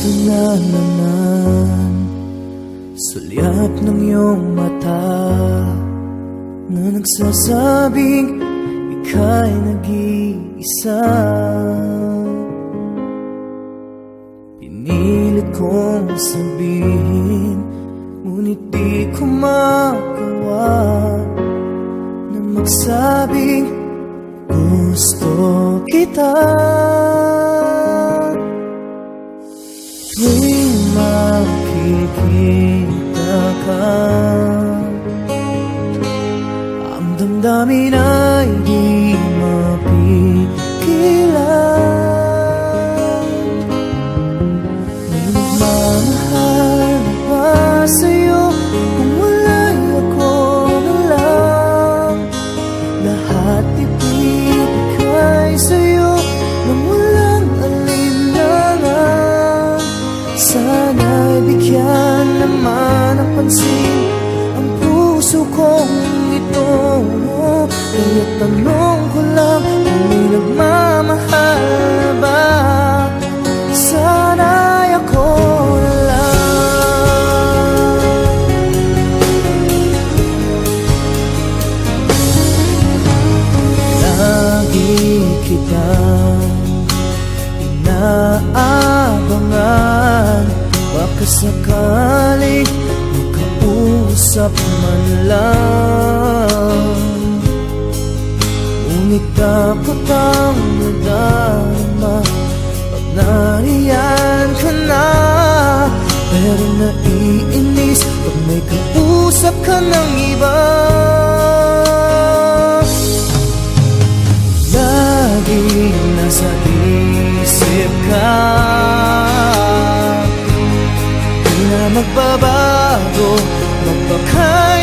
Ito na naman Sulyap ng iyong mata Na nagsasabing Ika'y nag-iisa. Pinilit kong sabihin Ngunit di ko magawa Na magsabing Gusto kita Tuwing makikita ka. Ang damdamin ay di pansin Ang puso kong ito. Kaya tanong ko lang Kung may nagmamahal na ba Sana'y ako na lang. Lagi kitang inaabangan. Baka sakaling kausap ka ng iba. Lagi nasa isip ka. Di na magbabago Magpakailan